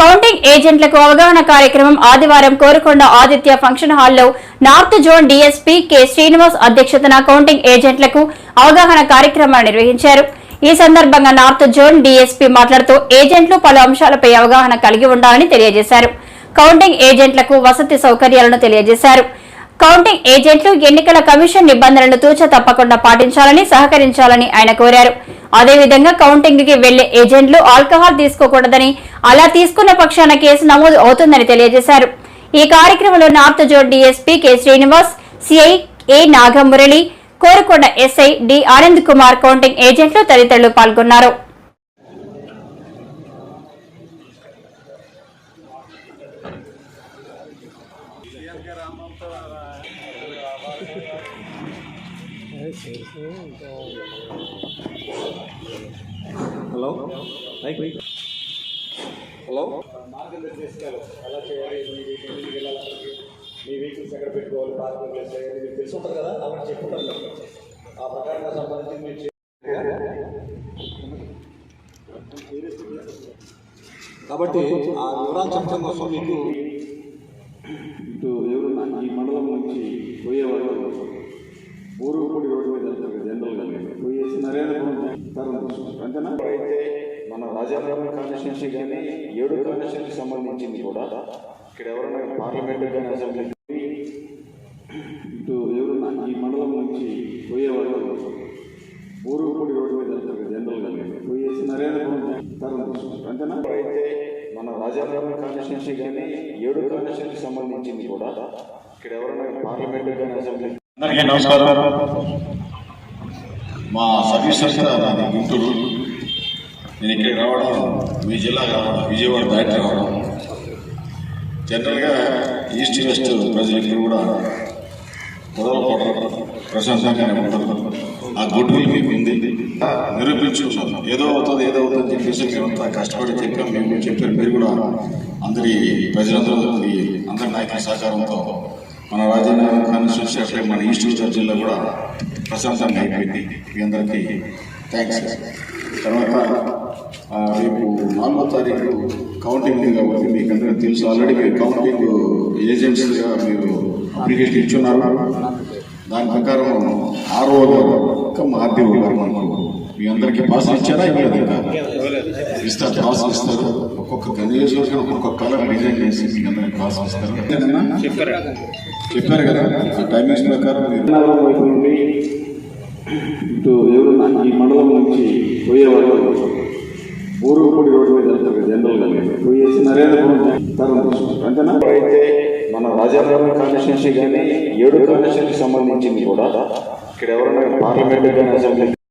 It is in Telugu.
కౌంటింగ్ ఏజెంట్లకు అవగాహన కార్యక్రమం ఆదివారం కోరుకొండ ఆదిత్య ఫంక్షన్ హాల్లో north zone DSP K Srinivas అధ్యక్షతన కౌంటింగ్ ఏజెంట్లకు అవగాహన కార్యక్రమాన్ని నిర్వహించారు. ఈ సందర్భంగా నార్త్ జోన్ డీఎస్పీ మాట్లాడుతూ ఏజెంట్లు పలు అంశాలపై అవగాహన కలిగి ఉండాలని తెలియజేశారు. కౌంటింగ్ ఏజెంట్లకు వసతి సౌకర్యాలను తెలియజేశారు. కౌంటింగ్ ఏజెంట్లు ఎన్నికల కమిషన్ నిబంధనలను తూచ తప్పకుండా పాటించాలని సహకరించాలని ఆయన కోరారు. అదేవిధంగా కౌంటింగ్కి వెళ్ళే ఏజెంట్లు ఆల్కహాల్ తీసుకోకూడదని అలా తీసుకున్న పక్షాన కేసు నమోదు అవుతుందని తెలియజేశారు. ఈ కార్యక్రమంలో north zone DSP K Srinivas CI A Nagamurali Korukonda SI D Anand Kumar counting ఏజెంట్లు తదితరులు పాల్గొన్నారు. హలో? హలో మార్గదర్శకాలు ఎలా చేయాలి మీ వెహికల్స్ ఎక్కడ పెట్టుకోవాలి పార్కింగ్ ప్లేస్ చేయాలి మీకు తెలిసి ఉంటుంది కదా అవన్నీ చెప్పుకుంటారు. ఆ ప్రకారంగా సంబంధించి మీరు కాబట్టి ఆ వివరాలు చెప్పడం కోసం మీకు ఇటు ఎవరు ఈ మండలం నుంచి పోయేవాళ్ళు నరేంద్రపురం అయితే మన రాజానగరం కాన్స్టిట్యూన్సీ కానీ ఏడు కాన్స్టిట్యున్సీకి సంబంధించింది కూడా ఇక్కడ ఎవరైనా పార్లమెంట్ కానీ అసెంబ్లీ ఇటు ఎవరు ఈ మండలం నుంచి పోయేవాళ్ళు ఊరుగుపూడి రోడ్డు మీద వెళ్తారు కదా జనరల్గా పోయేసి నరేంద్ర అంతేనా? అయితే మన రాజానగరం కాన్స్టిట్యూన్సీ కానీ ఏడు కాన్స్టిట్యున్సీకి సంబంధించింది కూడా ఇక్కడ ఎవరైనా పార్లమెంట్ కానీ అసెంబ్లీ అందరికీ నమస్కారం. మా సర్వీస్ సంస్థ నాది గుంటూరు నేను ఇక్కడికి రావడం మీ జిల్లాగా రావడం విజయవాడ దాటి రావడం జనరల్గా ఈస్ట్ వెస్ట్ ప్రజలకి కూడా గొడవలు పడరు ప్రశాంతంగానే ఉంటారు. ఆ గుడ్ విల్ మీకు ఉంది. నిరూపించుకున్నాం ఏదో అవుతుంది ఏదో అవుతుంది అని చెప్పేసి మేమంతా కష్టపడి చెప్పాం. మేము చెప్పారు మీరు కూడా అందరి ప్రజలందరూ అందరి నాయకుల సహకారంతో మన రాజధాని కాన్స్టిట్యూషన్ అట్లే మన ఈస్ట్ జిల్లా కూడా ప్రశాంతంగా అయిపోయింది. మీ అందరికీ థ్యాంక్స్ తర్వాత రేపు నాలుగో తారీఖు కౌంటింగ్ ఉంది కాబట్టి మీకు అందరికీ తెలుసు. ఆల్రెడీ మీరు కౌంటింగ్ ఏజెంట్స్గా మీరు అప్లికేషన్ ఇచ్చున్నారు. దాని ప్రకారం ఆరో గారు ఇంకా మా ఆర్డీఓ గారు మనకు మీ అందరికీ పాస్ ఇచ్చారా? ఇవ్వలేదు ఇస్తారు పాస్ ఇస్తారు. ఒక్కొక్క నియోజకవర్గం ఒక్కొక్క కలర్ డిజైన్ చేసి మీ అందరికి పాస్ ఇస్తారు. చెప్పారు? కదా? ఆ టైమింగ్స్ ప్రకారం వైపు నుండి ఇటు ఎవరు ఈ మండలం నుంచి పోయేవాళ్ళు ఊరుగుపూడి రోడ్డు మీద వెళ్తారు కదా జనరల్గా పోయేసి నరేంద్రపురం తరం అంతేనా? అయితే మన రాజానగరం కాన్స్టిట్యున్సీ కానీ ఏడు కాన్స్టిట్యున్సీకి సంబంధించింది కూడా. ఇక్కడ ఎవరైనా పార్లమెంట్ కానీ అసెంబ్లీ